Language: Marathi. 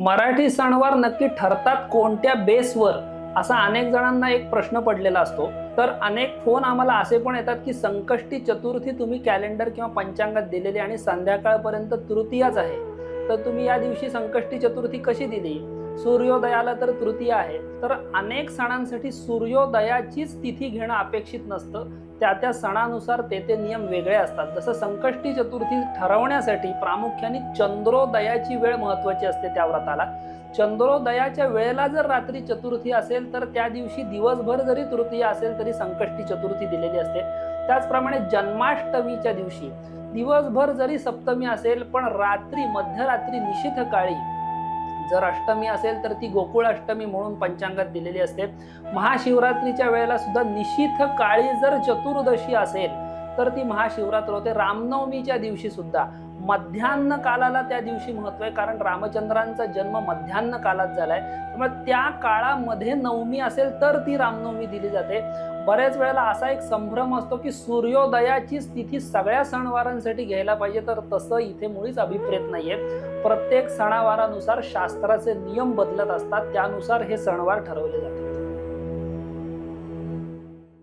मराठी सणवार नक्की ठरतात कोणत्या बेसवर? असा अनेक जणांना एक प्रश्न पडलेला असतो. तर अनेक फोन आम्हाला असे पण येतात की संकष्टी चतुर्थी तुम्ही कॅलेंडर किंवा पंचांगात दिलेली आणि संध्याकाळपर्यंत तृतीयाच आहे. तर तुम्ही या दिवशी संकष्टी चतुर्थी कशी दिली? सूर्योदयाला तर तृतीय आहे. तर अनेक सणांसाठी सूर्योदयाचीच तिथी घेणं अपेक्षित नसतं. त्या त्या सणानुसार ते ते नियम वेगळे असतात. जसं संकष्टी चतुर्थी ठरवण्यासाठी प्रामुख्याने चंद्रोदयाची वेळ महत्वाची असते त्या व्रताला. चंद्रोदयाच्या वेळेला जर रात्री चतुर्थी असेल तर त्या दिवशी दिवसभर जरी तृतीय असेल तरी संकष्टी चतुर्थी दिलेली असते. त्याचप्रमाणे जन्माष्टमीच्या दिवशी दिवसभर जरी सप्तमी असेल पण रात्री मध्यरात्री निशिथ काळी जर अष्टमी असेल तर ती गोकुळ अष्टमी म्हणून पंचांगात दिलेली असते. महाशिवरात्रीच्या वेळेला सुद्धा निशिथ काळी जर चतुर्दशी असेल तर ती महाशिवरात्र होते. रामनवमीच्या दिवशी सुद्धा. मध्यान्ह कालाला त्या दिवशी महत्त्व आहे. कारण रामचंद्रांचा जन्म मध्यान्ह कालात झालाय. त्यामुळे त्या काळामध्ये नवमी असेल तर ती रामनवमी दिली जाते. बऱ्याच वेळेला असा एक संभ्रम असतो की सूर्योदयाची स्थिती सगळ्या सणवारांसाठी घ्यायला पाहिजे. तर तसं इथे मुळीच अभिप्रेत नाहीये. प्रत्येक सणावारानुसार शास्त्राचे नियम बदलत असतात. त्यानुसार हे सणवार ठरवले जातात.